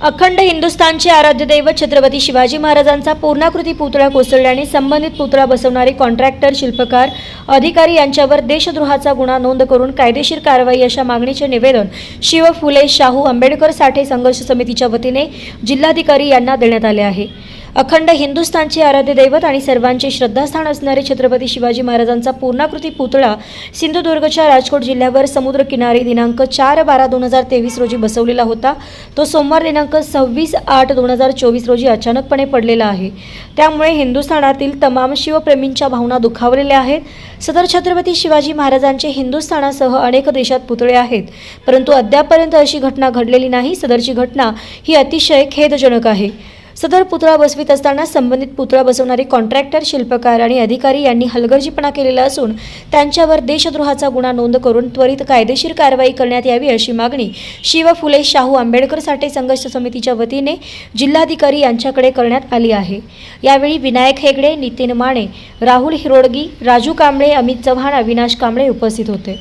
अखंड हिंदुस्थानचे आराध्य दैवत छत्रपती शिवाजी महाराजांचा पूर्णाकृती पुतळा कोसळल्याने संबंधित पुतळा बसवणारे कॉन्ट्रॅक्टर शिल्पकार अधिकारी यांच्यावर देशद्रोहाचा गुन्हा नोंद करून कायदेशीर कारवाई अशा मागणीचे निवेदन शिव फुले शाहू आंबेडकर साठे संघर्ष समितीच्या वतीने जिल्हाधिकारी यांना देण्यात आले आहे. अखंड हिंदुस्थानचे आराध्य दैवत आणि सर्वांचे श्रद्धास्थान असणारे छत्रपती शिवाजी महाराजांचा पूर्णाकृती पुतळा सिंधुदुर्गच्या राजकोट जिल्ह्यावर समुद्र किनारी दिनांक चार बारा दोन हजार तेवीस रोजी बसवलेला होता. तो सोमवार दिनांक सव्वीस आठ दोन हजार चोवीस रोजी अचानकपणे पडलेला आहे. त्यामुळे हिंदुस्थानातील तमाम शिवप्रेमींच्या भावना दुखावलेल्या आहेत. सदर छत्रपती शिवाजी महाराजांचे हिंदुस्थानासह अनेक देशात पुतळे आहेत. परंतु अद्यापपर्यंत अशी घटना घडलेली नाही. सदरची घटना ही अतिशय खेदजनक आहे. सदर पुतळा बसवित असताना संबंधित पुतळा बसवणारे कॉन्ट्रॅक्टर शिल्पकार आणि अधिकारी यांनी हलगर्जीपणा केलेला असून त्यांच्यावर देशद्रोहाचा गुन्हा नोंद करून त्वरित कायदेशीर कारवाई करण्यात यावी अशी मागणी शिव फुले शाहू आंबेडकर साठे संघर्ष समितीच्या वतीने जिल्हाधिकारी यांच्याकडे करण्यात आली आहे. यावेळी विनायक हेगडे नितीन माने राहुल हिरोडगी राजू कांबळे अमित चव्हाण अविनाश कांबळे उपस्थित होते.